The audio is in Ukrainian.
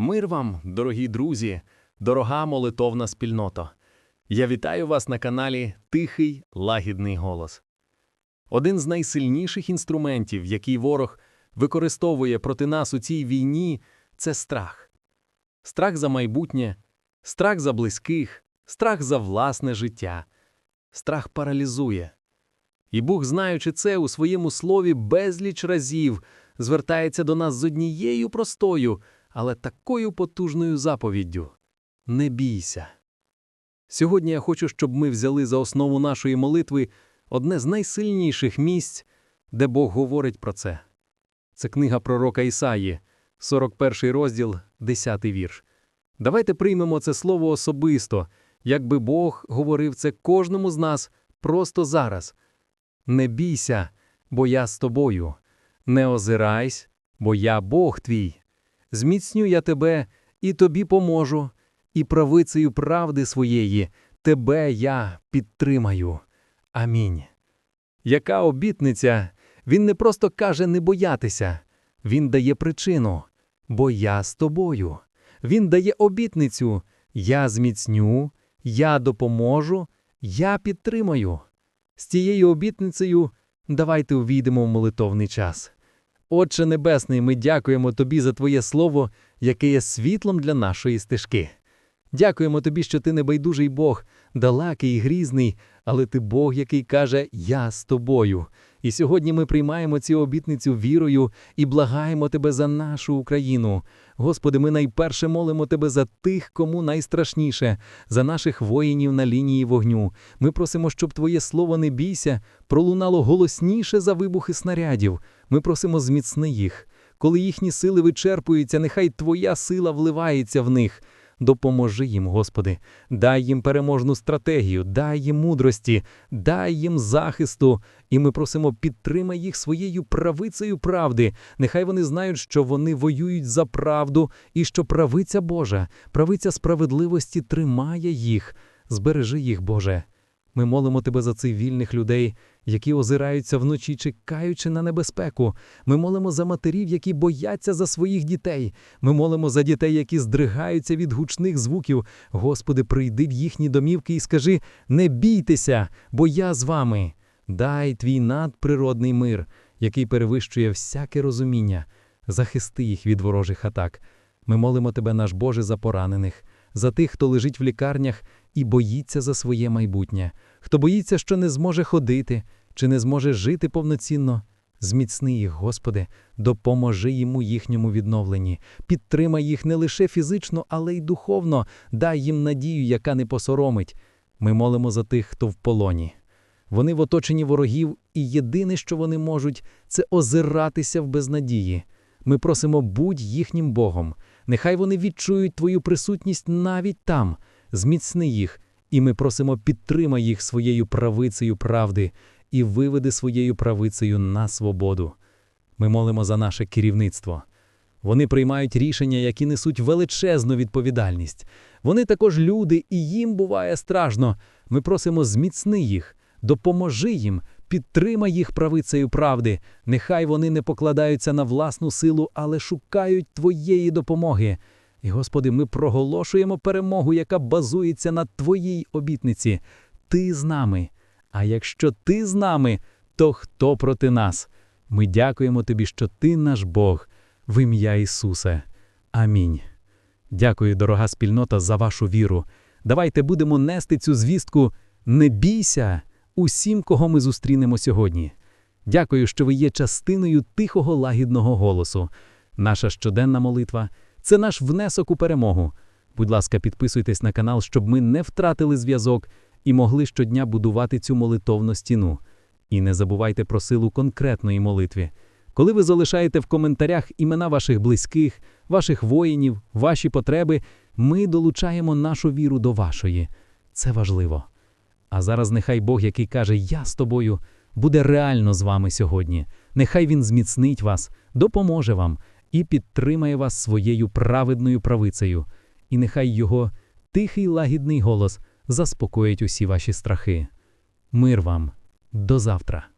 Мир вам, дорогі друзі, дорога молитовна спільнота. Я вітаю вас на каналі Тихий Лагідний Голос. Один з найсильніших інструментів, який ворог використовує проти нас у цій війні, це страх. Страх за майбутнє, страх за близьких, страх за власне життя. Страх паралізує. І Бог, знаючи це у своєму слові безліч разів, звертається до нас з однією простою, але такою потужною заповіддю не бійся. Сьогодні я хочу, щоб ми взяли за основу нашої молитви одне з найсильніших місць, де Бог говорить про це. Це книга пророка Ісаї, 41 розділ, 10 вірш. Давайте приймемо це слово особисто, якби Бог говорив це кожному з нас просто зараз. Не бійся, бо я з тобою. Не озирайсь, бо я Бог твій. Зміцню я тебе і тобі поможу, і правицею правди своєї тебе я підтримаю. Амінь. Яка обітниця? Він не просто каже не боятися, він дає причину, бо я з тобою. Він дає обітницю я зміцню, я допоможу, я підтримаю. З цією обітницею давайте увійдемо в молитовний час. Отче Небесний, ми дякуємо Тобі за Твоє Слово, яке є світлом для нашої стежки. Дякуємо Тобі, що ти небайдужий Бог, далекий і грізний, але ти Бог, який каже Я з тобою. І сьогодні ми приймаємо цю обітницю вірою і благаємо Тебе за нашу Україну. Господи, ми найперше молимо Тебе за тих, кому найстрашніше, за наших воїнів на лінії вогню. Ми просимо, щоб Твоє слово не бійся, пролунало голосніше за вибухи снарядів. Ми просимо зміцни їх. Коли їхні сили вичерпуються, нехай Твоя сила вливається в них. Допоможи їм, Господи, дай їм переможну стратегію, дай їм мудрості, дай їм захисту, і ми просимо підтримай їх своєю правицею правди. Нехай вони знають, що вони воюють за правду і що правиця Божа, правиця справедливості тримає їх. Збережи їх, Боже. Ми молимо Тебе за цих вільних людей, які озираються вночі, чекаючи на небезпеку. Ми молимо за матерів, які бояться за своїх дітей. Ми молимо за дітей, які здригаються від гучних звуків. Господи, прийди в їхні домівки і скажи: не бійтеся, бо я з вами. Дай твій надприродний мир, який перевищує всяке розуміння. Захисти їх від ворожих атак. Ми молимо Тебе, наш Боже, за поранених, за тих, хто лежить в лікарнях і боїться за своє майбутнє, хто боїться, що не зможе ходити чи не зможе жити повноцінно. Зміцни їх, Господи, допоможи йому їхньому відновленні, підтримай їх не лише фізично, але й духовно, дай їм надію, яка не посоромить. Ми молимо за тих, хто в полоні. Вони в оточенні ворогів, і єдине, що вони можуть, це озиратися в безнадії. Ми просимо будь їхнім Богом. Нехай вони відчують Твою присутність навіть там, зміцни їх, і ми просимо підтримай їх своєю правицею правди і виведи своєю правицею на свободу. Ми молимо за наше керівництво. Вони приймають рішення, які несуть величезну відповідальність. Вони також люди, і їм буває страшно. Ми просимо зміцни їх, допоможи їм, підтримай їх правицею правди. Нехай вони не покладаються на власну силу, але шукають Твоєї допомоги. І, Господи, ми проголошуємо перемогу, яка базується на Твоїй обітниці. Ти з нами. А якщо ти з нами, то хто проти нас? Ми дякуємо Тобі, що Ти наш Бог, в ім'я Ісуса. Амінь. Дякую, дорога спільнота, за вашу віру. Давайте будемо нести цю звістку. Не бійся усім, кого ми зустрінемо сьогодні. Дякую, що ви є частиною тихого лагідного голосу. Наша щоденна молитва це наш внесок у перемогу. Будь ласка, підписуйтесь на канал, щоб ми не втратили зв'язок і могли щодня будувати цю молитовну стіну. І не забувайте про силу конкретної молитви. Коли ви залишаєте в коментарях імена ваших близьких, ваших воїнів, ваші потреби, ми долучаємо нашу віру до вашої. Це важливо. А зараз нехай Бог, який каже Я з тобою, буде реально з вами сьогодні. Нехай Він зміцнить вас, допоможе вам і підтримає вас своєю праведною правицею. І нехай його тихий лагідний голос заспокоїть усі ваші страхи. Мир вам до завтра.